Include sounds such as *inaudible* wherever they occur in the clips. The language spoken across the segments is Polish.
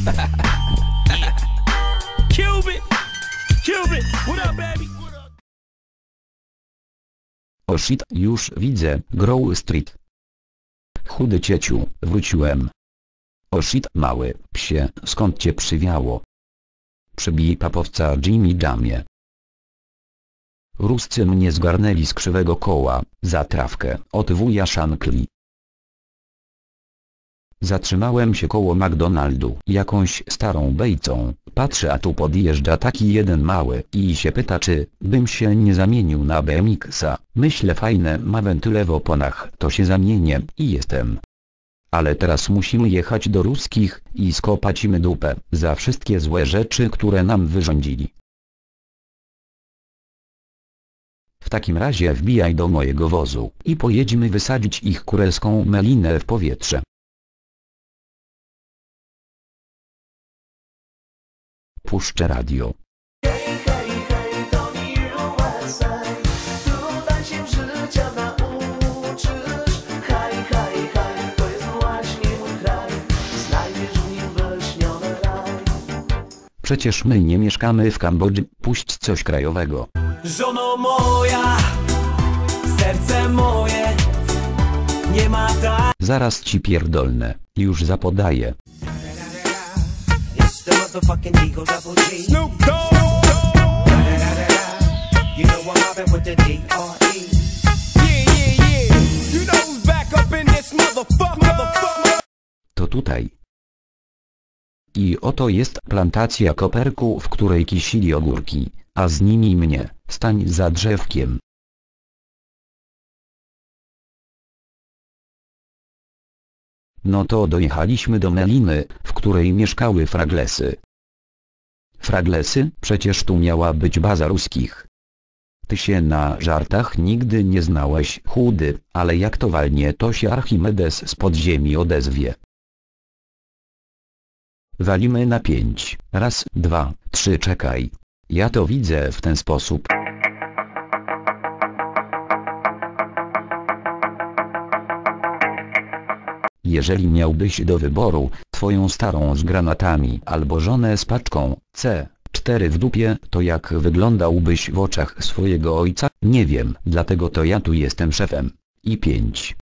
*laughs* O oh shit, już widzę, Grow Street. Chudy cieciu, wróciłem. O oh shit, mały, psie, skąd cię przywiało? Przybij papowca Jimmy Jamie. Ruscy mnie zgarnęli z krzywego koła, za trawkę, od wuja szankli. Zatrzymałem się koło McDonaldu, jakąś starą bejcą, patrzę a tu podjeżdża taki jeden mały i się pyta czy bym się nie zamienił na BMX-a. Myślę fajne ma wentyle w oponach, to się zamienię i jestem. Ale teraz musimy jechać do ruskich i skopać im dupę za wszystkie złe rzeczy które nam wyrządzili. W takim razie wbijaj do mojego wozu i pojedźmy wysadzić ich kurelską melinę w powietrze. Wyśniony raj. Przecież my nie mieszkamy w Kambodży, puść coś krajowego. Żono moja, serce moje, nie ma tak. Zaraz ci pierdolne, już zapodaję. Motherfucking Eagle Double G. Snoop Dogg. You know I'm mobbing with the D.R.E. Yeah, yeah, yeah. You know who's back up in this motherfucker. motherfucker. To tutaj. I oto jest plantacja koperku, w której kisili ogórki, a z nimi mnie, stań za drzewkiem. No to dojechaliśmy do Meliny, w której mieszkały fraglesy. Fraglesy? Przecież tu miała być baza ruskich. Ty się na żartach nigdy nie znałeś, chudy, ale jak to walnie to się Archimedes z podziemi odezwie. Walimy na pięć. Raz, dwa, trzy czekaj. Ja to widzę w ten sposób. Jeżeli miałbyś do wyboru, twoją starą z granatami albo żonę z paczką, C, 4 w dupie, to jak wyglądałbyś w oczach swojego ojca? Nie wiem, dlatego to ja tu jestem szefem. I 5.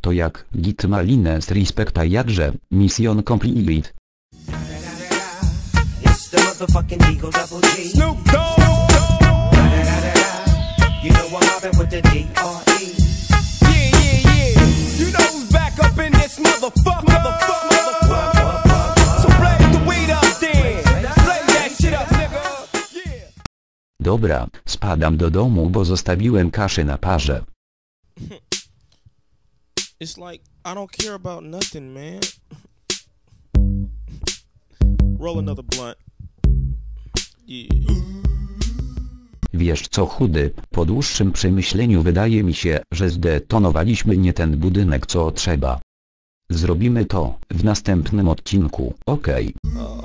To jak git malinę z respekta jakże, mission complete. Snoop Dogg. You know I'm mobbing with the D.R.E. Yeah, yeah, yeah. You know who's back up in this motherfucker. motherfucker. motherfucker. So blaze the weed up then. Blaze that shit up, nigga. Yeah. Dobra, spadam do domu bo zostawiłem kaszę na parze. *laughs* It's like I don't care about nothing, man. *laughs* Roll another blunt. Yeah. Wiesz co chudy, po dłuższym przemyśleniu wydaje mi się, że zdetonowaliśmy nie ten budynek co trzeba. Zrobimy to w następnym odcinku, okej. Okay.